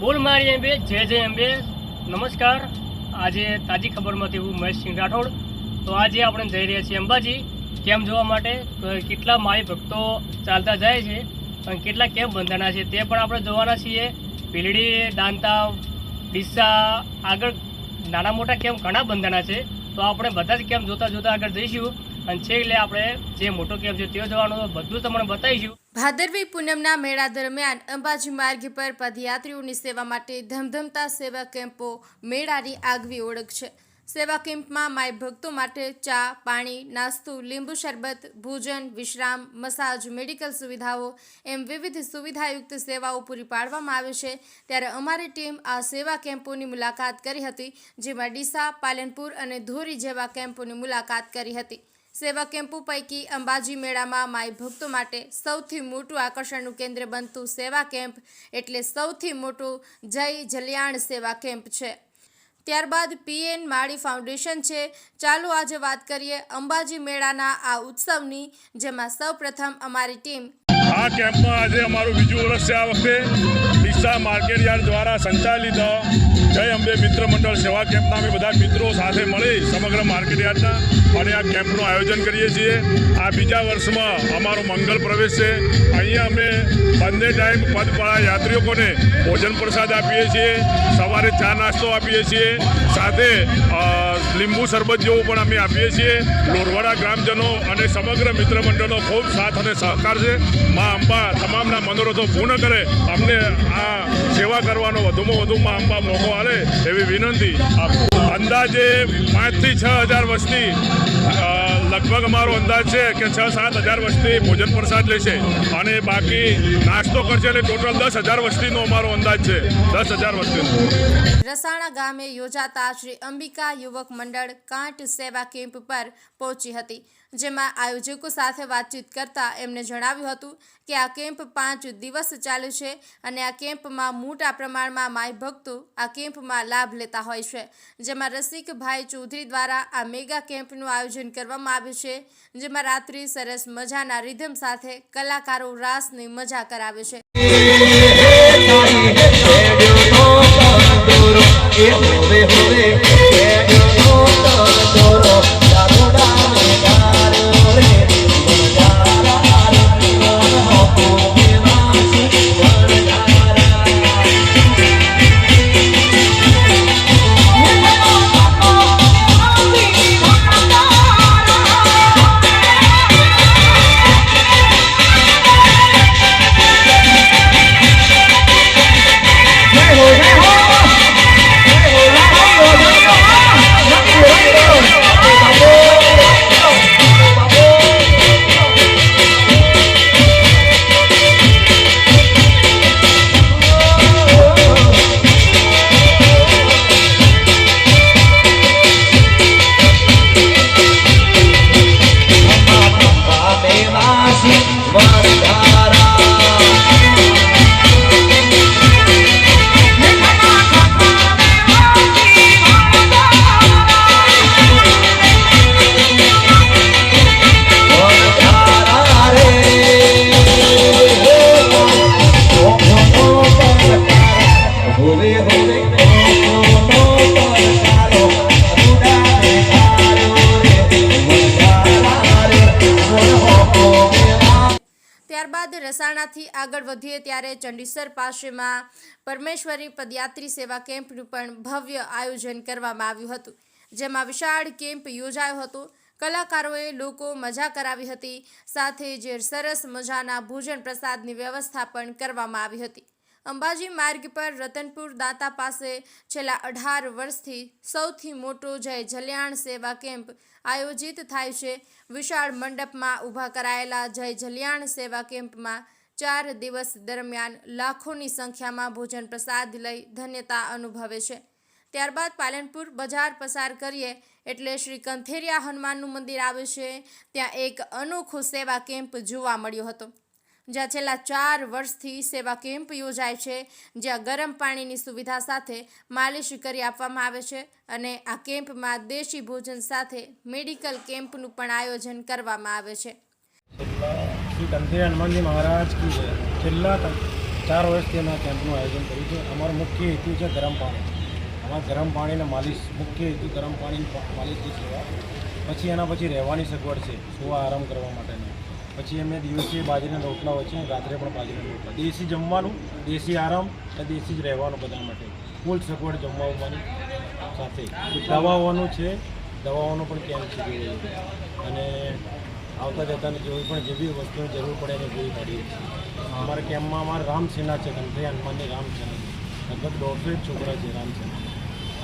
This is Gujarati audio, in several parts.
બોલ મારી એમ બે, જય જય એમ બે. નમસ્કાર. આજે તાજી ખબરમાંથી હું મહેશસિંહ રાઠોડ. તો આજે આપણે જઈ રહ્યા છીએ અંબાજી. કેમ જોવા માટે? કેટલા માળી ભક્તો ચાલતા જાય છે અને કેટલા કેમ બંધાણા છે તે પણ આપણે જોવાના છીએ. ભીલડી દાંતા, ડીસા, આગળ નાના મોટા કેમ ઘણા બંધાણા છે, તો આપણે બધા જ કેમ જોતા જોતા આગળ જઈશું. અને છેલ્લે આપણે જે મોટો કેમ્પ છે તે જોવાનું બધું તમને બતાવીશું. ભાદરવી પૂનમના મેળા દરમિયાન અંબાજી માર્ગ પર પદયાત્રીઓની સેવા માટે ધમધમતા સેવા કેમ્પો મેળાની આગવી ઓળખ છે. સેવા કેમ્પમાં માય ભક્તો માટે ચા, પાણી, નાસ્તો, લીંબુ શરબત, ભોજન, વિશ્રામ, મસાજ, મેડિકલ સુવિધાઓ એમ વિવિધ સુવિધાયુક્ત સેવાઓ પૂરી પાડવામાં આવે છે. ત્યારે અમારી ટીમ આ સેવા કેમ્પોની મુલાકાત કરી હતી, જેમાં ડીસા, પાલનપુર અને ધોરી જેવા કેમ્પોની મુલાકાત કરી હતી. સેવા કેમ્પો પૈકી અંબાજી મેળામાં માય ભક્તો માટે સૌથી મોટું આકર્ષણનું કેન્દ્ર બનતું સેવા કેમ્પ એટલે સૌથી મોટું જય જલ્યાણ સેવા કેમ્પ છે. ત્યારબાદ પીએન માળી ફાઉન્ડેશન છે. ચાલો આજે વાત કરીએ અંબાજી મેળાના આ ઉત્સવની, જેમાં સૌપ્રથમ અમારી ટીમ આ કેમ્પમાં આજે અમારું બીજું વર્ષ છે આ વખતે. ડીસા માર્કેટ યાર્ડ દ્વારા સંચાલિત, જય અંબે મિત્ર મંડળ સેવા કેમ્પના અમે બધા મિત્રો સાથે મળી સમગ્ર માર્કેટ યાર્ડના અને આ કેમ્પનું આયોજન કરીએ છીએ. આ બીજા વર્ષમાં અમારો મંગલ પ્રવેશ છે. અહીંયા અમે બંને ટાઈમ પદપાળા યાત્રિકોને ભોજન પ્રસાદ આપીએ છીએ. સવારે ચા નાસ્તો આપીએ છીએ. સાથે લીંબુ શરબત જેવું પણ અમે આપીએ છીએ. લોરવાડા ગ્રામજનો અને સમગ્ર મિત્ર મંડળનો ખૂબ સાથ અને સહકાર છે. મા અંબા તમામના મનોરથો પૂર્ણ કરે. અમને આ સેવા કરવાનો વધુમાં વધુ મા અંબા મોકો આવે એવી વિનંતી અંદાજે પાંચથી છ હજાર વસ્તી લગભગ અમારો અંદાજ છે કે છ સાત હજાર વસ્તી ભોજન પ્રસાદ લેશે અને બાકી નાસ્તો કરશે એટલે ટોટલ દસ હજાર વસ્તીનો અમારો અંદાજ છે. દસ હજાર વસ્તીનો. રસાણા ગામે યોજાતા શ્રી અંબિકા યુવક મંડળ કાંટ સેવા કેમ્પ પર પહોંચી હતી. જેમાં આયોજકો સાથે વાતચીત કરતા એમણે જણાવ્યું હતું કે આ કેમ્પ પાંચ દિવસ ચાલે છે અને આ કેમ્પમાં મોટા પ્રમાણમાં માય ભક્તો આ કેમ્પમાં લાભ લેતા હોય છે જેમાં રસિકભાઈ ચૌધરી દ્વારા આ મેગા કેમ્પનું આયોજન કરવામાં આવ્યું છે જેમાં રાત્રિ સરસ મજાના રિધમ સાથે કલાકારો રાસની મજા કરાવે છે ત્યારબાદ ત્યારે ચંડીસર પાસેમાં પરમેશ્વરી પદયાત્રી સેવા કેમ્પનું પણ ભવ્ય આયોજન કરવામાં આવ્યું હતું. જેમાં વિશાળ કેમ્પ યોજાયો હતો. કલાકારોએ લોકો મજા કરાવી હતી. સાથે જે સરસ મજાના ભોજન પ્રસાદની વ્યવસ્થા પણ કરવામાં આવી હતી. અંબાજી માર્ગ પર રતનપુર દાતા પાસે છેલ્લા અઢાર વર્ષથી સૌથી મોટો જય જલ્યાણ સેવા કેમ્પ આયોજિત થાય છે. વિશાળ મંડપમાં ઊભા કરાયેલા જય જલ્યાણ સેવા કેમ્પમાં ચાર દિવસ દરમિયાન લાખોની સંખ્યામાં ભોજન પ્રસાદ લઈ ધન્યતા અનુભવે છે. ત્યારબાદ પાલનપુર બજાર પસાર કરીએ એટલે શ્રી કંથેરિયા હનુમાનનું મંદિર આવે છે. ત્યાં એક અનોખો સેવા કેમ્પ જોવા મળ્યો હતો. જ્યાં છેલ્લા ચાર વર્ષથી સેવા કેમ્પ યોજાય છે. જ્યાં ગરમ પાણીની સુવિધા સાથે માલિશ કરી આપવામાં આવે છે અને આ કેમ્પમાં દેશી ભોજન સાથે મેડિકલ કેમ્પનું પણ આયોજન કરવામાં આવે છે. શ્રી કંથેરી હનુમાનજી મહારાજ કી છે છેલ્લા ચાર વર્ષથી અમે કેમ્પનું આયોજન કર્યું છે. અમારો મુખ્ય હેતુ છે ગરમ પાણી. અમારા ગરમ પાણીને માલિશ, મુખ્ય હેતુ ગરમ પાણી માલિશની સેવા પછી એના પછી રહેવાની સગવડ છે, સુવા આરામ કરવા માટેની. પછી અમે દિવસે બાજરીના રોટલા હોય છે, રાત્રે પણ બાજરીના રોટલા. દેશી જમવાનું, દેશી આરામ અને દેશી જ રહેવાનું બધા માટે. ફૂલ સગવડ જમવા આવવાની સાથે. દવાઓનું છે, દવાઓનો પણ કેમ્પ છે. અને આવતા જતાને જેવી પણ જે બી વસ્તુની જરૂર પડે એને પૂરી પાડીએ છીએ. અમારા કેમ્પમાં અમારા રામસેના છે કંઠી હનુમાનની રામસેના. છે લગભગ દોઢસો એક છોકરા છે રામસેના.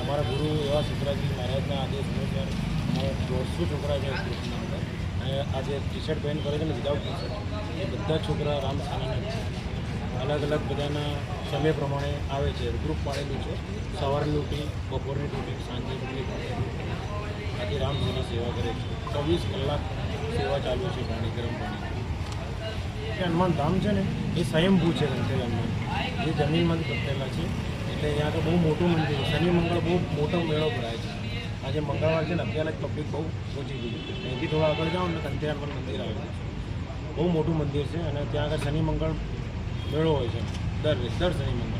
અમારા ગુરુ એવા સુખરાજી મહારાજના આદેશ અનુસાર અમારા દોઢસો છોકરા છે ગ્રુપની અંદર. અને આ જે ટી શર્ટ પહેન કરે છે ને વિધાઉટ ટી શર્ટ એ બધા છોકરા રામસેનાના જ છે. અલગ અલગ બધાના સમય પ્રમાણે આવે છે. ગ્રુપ પાડેલું છે. સવારની ડ્યુટી બપોરની ડ્યુટી સાંજની ડ્યુટી આથી રામસેના સેવા કરે છે. ચોવીસ કલાક સેવા ચાલુ છે, પાણી, ગરમ પાણી. હનુમાન ધામ છે ને, એ સ્વયંભૂ છે રણછોડ હનુમાન જે જમીનમાંથી બનેલા છે. એટલે અહીંયા તો બહુ મોટું મંદિર શનિ, મંગળ બહુ મોટો મેળો ભરાય છે. આજે મંગળવાર છે ને, અત્યારે જ પબ્લિક બહુ ઓછી ગયું અહીંથી થોડા આગળ જાઓ ને કંઠી હનુમાન મંદિર આવે બહુ મોટું મંદિર છે અને ત્યાં આગળ શનિ, મંગળ મેળો હોય છે. દર દર શનિ, મંગળ.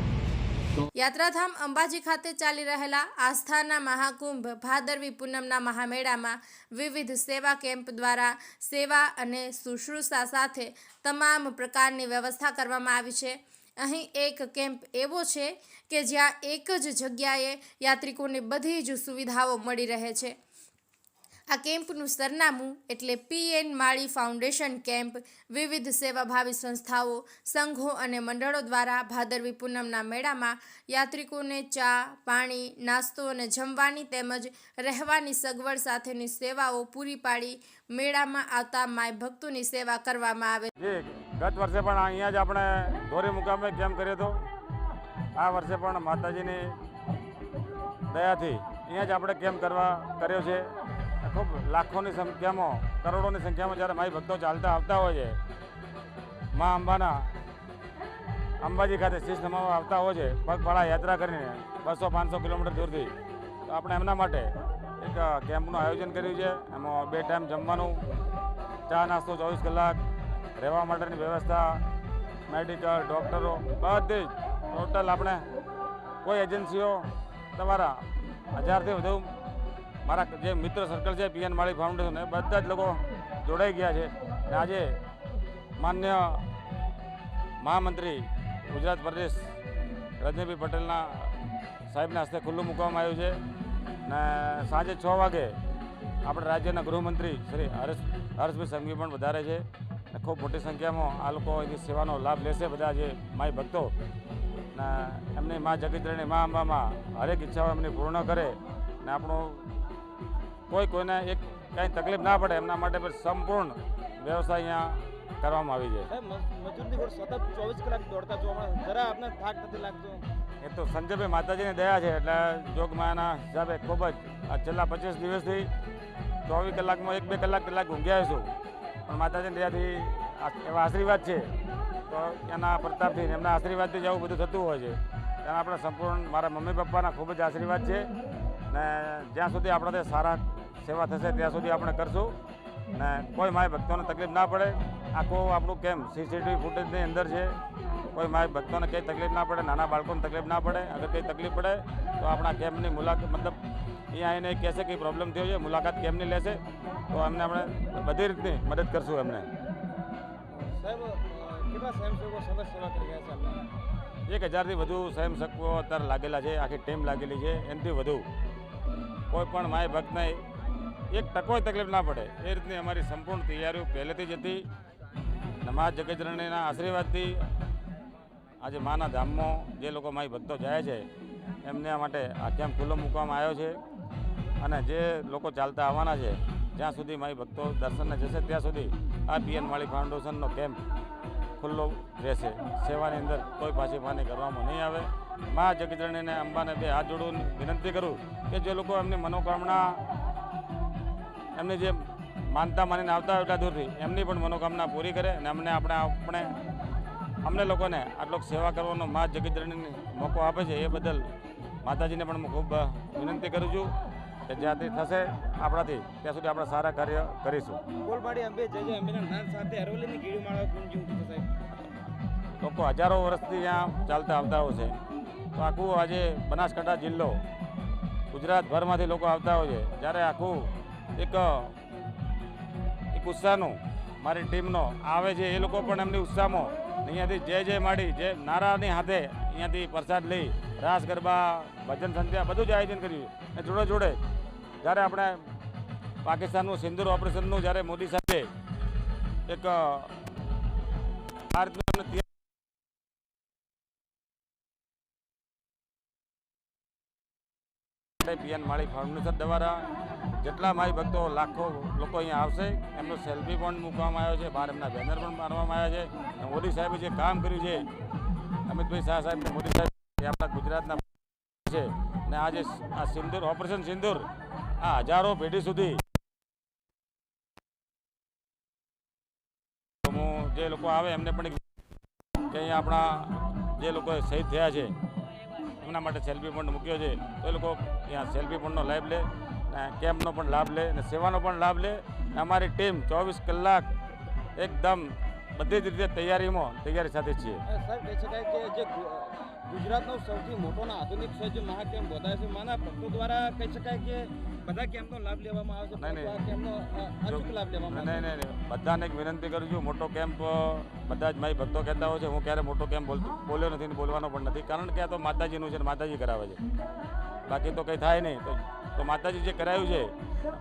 યાત્રાધામ અંબાજી ખાતે ચાલી રહેલા આસ્થાના મહાકુંભ, ભાદરવી પૂનમના મહામેળામાં વિવિધ સેવા કેમ્પ દ્વારા સેવા અને શુશ્રૂષા સાથે તમામ પ્રકારની વ્યવસ્થા કરવામાં આવી છે. અહીં એક કેમ્પ એવો છે કે જ્યાં એક જ જગ્યાએ યાત્રિકોને બધી જ સુવિધાઓ મળી રહે છે. આ કેમ્પનું સરનામું એટલે પીએન માળી ફાઉન્ડેશન કેમ્પ, વિવિધ સેવાભાવી સંસ્થાઓ, સંઘો અને મંડળો દ્વારા ભાદરવી પૂનમના મેળામાં યાત્રિકોને ચા, પાણી, નાસ્તો અને જમવાની તેમજ રહેવાની સગવડ સાથેની સેવાઓ પૂરી પાડી મેળામાં આવતા માય ભક્તોની સેવા કરવામાં આવે. છે ગત વર્ષે પણ અહીંયા જ આપણે ધોરી મુકામે કેમ્પ કર્યો હતો. આ વર્ષે પણ માતાજીની દયાથી અહીંયા જ આપણે કેમ્પ કરવા કર્યો છે. ખૂબ લાખોની સંખ્યામાં, કરોડોની સંખ્યામાં જ્યારે માઈ ભક્તો ચાલતા આવતા હોય છે, મા અંબાના અંબાજી ખાતે શીશ નમાવા આવતા હોય છે, પગપાળા યાત્રા કરીને બસો પાંચસો કિલોમીટર દૂરથી. તો આપણે એમના માટે એક કેમ્પનું આયોજન કર્યું છે. એમાં બે ટાઈમ જમવાનું, ચા નાસ્તો ચોવીસ કલાક, રહેવા માટેની વ્યવસ્થા, મેડિકલ, ડૉક્ટરો, બધી જ ટોટલ આપણે કોઈ એજન્સીઓ તમારા હજારથી વધુ મારા જે મિત્ર સર્કલ છે પીએન માળી ફાઉન્ડેશન એ બધા જ લોકો જોડાઈ ગયા છે. અને આજે માન્ય મહામંત્રી ગુજરાત પ્રદેશ રજનીભાઈ પટેલના સાહેબના હસ્તે ખુલ્લું મૂકવામાં આવ્યું છે. ને સાંજે છ વાગે આપણા રાજ્યના ગૃહમંત્રી શ્રી હર્ષ હર્ષભાઈ સંઘવી પણ વધારે છે. અને ખૂબ મોટી સંખ્યામાં આ લોકો એની સેવાનો લાભ લેશે બધા જે માય ભક્તો. ને એમની મા જગતરણી મા અંબામાં હરેક ઈચ્છાઓ એમની પૂર્ણ કરે. ને આપણું કોઈ કોઈને એક કાંઈ તકલીફ ના પડે એમના માટે પણ સંપૂર્ણ વ્યવસ્થા અહીંયા કરવામાં આવી છે મજૂરની ઘોડ સતત ચોવીસ કલાક દોડતા જોવા જરા આપને થાક નથી લાગતો? એ તો સંજયભાઈ માતાજીની દયા છે એટલે જોગમાયાના હિસાબે ખૂબ જ. આ છેલ્લા પચીસ દિવસથી ચોવીસ કલાકમાં એક બે કલાક કલાક ઊંઘ્યા છું પણ માતાજીની દયાથી એવા આશીર્વાદ છે તો એના પ્રતાપથી એમના આશીર્વાદથી જ આવું બધું થતું હોય છે. એના આપણે સંપૂર્ણ મારા મમ્મી પપ્પાના ખૂબ જ આશીર્વાદ છે. ને જ્યાં સુધી આપણાથી સારા સેવા થશે ત્યાં સુધી આપણે કરશું. ને કોઈ માય ભક્તોને તકલીફ ના પડે. આખું આપણું કેમ? સીસીટીવી ફૂટેજની અંદર છે. કોઈ માય ભક્તોને કંઈ તકલીફ ના પડે નાના બાળકોને તકલીફ ના પડે. અગર કંઈ તકલીફ પડે તો આપણા કેમ્પની મુલાકાત મતલબ અહીંયા આવીને કહેશે કે પ્રોબ્લેમ થયો છે મુલાકાત કેમ્પની લેશે? તો એમને આપણે બધી રીતની મદદ કરશું એમને. એક હજારથી વધુ સ્વયંસેવકો અત્યારે લાગેલા છે આખી ટીમ લાગેલી છે એનાથી વધુ. કોઈ પણ માય ભક્તને એક ટકોય તકલીફ ના પડે. એ રીતની અમારી સંપૂર્ણ તૈયારીઓ પહેલેથી જ હતી. અને મા જગતરણીના આશીર્વાદથી આજે માના ધામમાં જે લોકો મારી ભક્તો જાય છે, એમને માટે આ કેમ્પ ખુલ્લો મૂકવામાં આવ્યો છે. અને જે લોકો ચાલતા આવવાના છે જ્યાં સુધી મારી ભક્તો દર્શનને જશે. ત્યાં સુધી આ પીએન માળી ફાઉન્ડેશનનો કેમ્પ ખુલ્લો રહેશે. સેવાની અંદર કોઈ પાછી માની કરવામાં નહીં આવે. મા જગજરણીને અંબાને બે હાથ જોડું વિનંતી કરું કે જે લોકો એમની મનોકામના એમની જે માનતા માનીને આવતા હોય એટલા દૂરથી એમની પણ મનોકામના પૂરી કરે અને અમને આપણે આપણે અમને લોકોને આટલો સેવા કરવાનો મા જગતરણીને મોકો આપે છે એ બદલ માતાજીને પણ હું ખૂબ વિનંતી કરું છું કે જ્યાંથી થશે આપણાથી ત્યાં સુધી આપણે સારા કાર્ય કરીશું. ગોલમાડી અંબે જય જય અંબેના નાદ સાથે અરવલ્લીની ગીડી માળા ગુંજી ઉઠી સાહેબ લોકો હજારો વર્ષથી ત્યાં ચાલતા આવતા હોય છે. તો આખું આજે બનાસકાંઠા જિલ્લો ગુજરાતભરમાંથી લોકો આવતા હોય છે. જ્યારે આખું એક એક ઉત્સાહનું મારી ટીમનો આવે છે. એ લોકો પણ એમની ઉત્સાહમાં અહીંયાથી જય જય માડી જે નારાની હાથે અહીંયાથી પ્રસાદ લઈ રાસ, ગરબા, ભજન, સંધ્યા બધું જ આયોજન કર્યું અને જોડે જોડે જ્યારે આપણે પાકિસ્તાનનું સિંદૂર ઓપરેશનનું જ્યારે મોદી સાહેબે એક આ રીતનું એમને પીએન માળી ફાઉન્ડેશન દ્વારા જેટલા મારી ભક્તો લાખો લોકો અહીંયા આવશે, એમનો સેલ્ફી પણ મૂકવામાં આવ્યો છે, બહાર એમના બેનર પણ મારવામાં આવ્યા છે, અને મોદી સાહેબે જે કામ કર્યું છે, અમિતભાઈ શાહ સાહેબ, મોદી સાહેબ આપણા ગુજરાતના છે, અને આ જે આ સિંદૂર, ઓપરેશન સિંદૂર, આ હજારો પેઢી સુધી જે લોકો આવે એમને પણ કે અહીંયા આપણા જે લોકો શહીદ થયા છે, એમના માટે સેલ્ફી પોઈન્ટ મૂક્યો છે, તો એ લોકો અહીંયા સેલ્ફી પોઈન્ટનો લાભ લે. કેમ્પનો પણ લાભ લે અને સેવાનો પણ લાભ લે અને અમારી ટીમ ચોવીસ કલાક એકદમ બધી જ રીતે તૈયારીમાં તૈયારી સાથે છીએ. સાહેબ કહી શકાય કે જે ગુજરાતનો સૌથી મોટો આધુનિક છે જે મહાકેમ્પ વધારે છે માના ભક્તો દ્વારા કહી શકાય કે બધા કેમ્પનો લાભ લેવામાં આવે છે નહીં, કેમ્પનો અચૂક લાભ લેવામાં નહીં નહીં નહીં. બધાને એક વિનંતી કરું છું મોટો કેમ્પ બધા જ મારી ભક્તો કહેતા હોય છે હું ક્યારે મોટો કેમ્પ બોલતો બોલ્યો નથી ને બોલવાનો પણ નથી. કારણ કે આ તો માતાજીનું છે ને માતાજી કરાવે છે. બાકી તો કંઈ થાય નહીં. તો તો માતાજી જે કરાયું છે,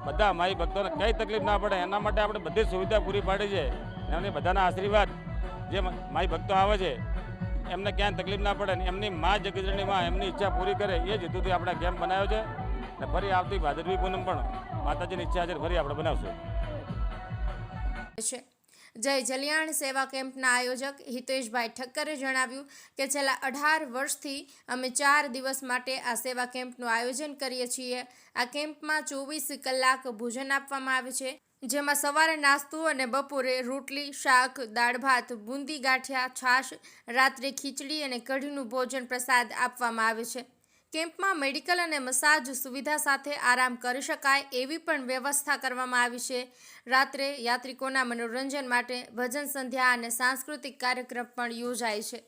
બધા અમારી ભક્તોને કંઈ તકલીફ ના પડે, એના માટે આપણે બધી સુવિધા પૂરી પાડી છે. એમને બધાના આશીર્વાદ, જે મારી ભક્તો આવે છે, એમને ક્યાંય તકલીફ ના પડે ને એમની મા જગતજનની માં એમની ઈચ્છા પૂરી કરે, એ જ હેતુથી આપણે કેમ્પ બનાવ્યો છે. ને ફરી આવતી ભાદરવી પૂનમ પણ માતાજીની ઈચ્છા છે ફરી આપણે બનાવશું. છે. જય જલિયાણ સેવા કેમ્પના આયોજક હિતેશભાઈ ઠક્કરે જણાવ્યું કે છેલ્લા અઢાર વર્ષથી અમે ચાર દિવસ માટે આ સેવા કેમ્પનું આયોજન કરીએ છીએ. આ કેમ્પમાં ચોવીસ કલાક ભોજન આપવામાં આવે છે, જેમાં સવારે નાસ્તો અને બપોરે રોટલી, શાક, દાળ ભાત, બુંદી ગાંઠિયા, છાશ, રાત્રે ખીચડી અને કઢીનું ભોજન પ્રસાદ આપવામાં આવે છે. કેમ્પમાં મેડિકલ અને મસાજ સુવિધા સાથે આરામ કરી શકાય એવી પણ વ્યવસ્થા કરવામાં આવી છે. રાત્રે યાત્રિકોના મનોરંજન માટે ભજન સંધ્યા અને સાંસ્કૃતિક કાર્યક્રમ પણ યોજાય છે.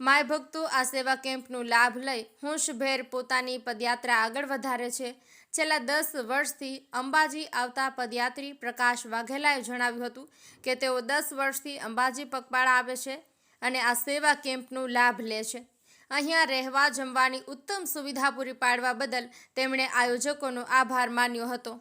માય ભક્તો આ સેવા કેમ્પનો લાભ લઈ હોંશભેર પોતાની પદયાત્રા આગળ વધારે છે. છેલ્લા દસ વર્ષથી અંબાજી આવતા પદયાત્રી પ્રકાશ વાઘેલાએ જણાવ્યું હતું કે તેઓ દસ વર્ષથી અંબાજી પગપાળા આવે છે અને આ સેવા કેમ્પનો લાભ લે છે. અહીંયા રહેવા જમવાની ઉત્તમ સુવિધા પૂરી પાડવા બદલ તેમણે આયોજકોનો આભાર માન્યો હતો.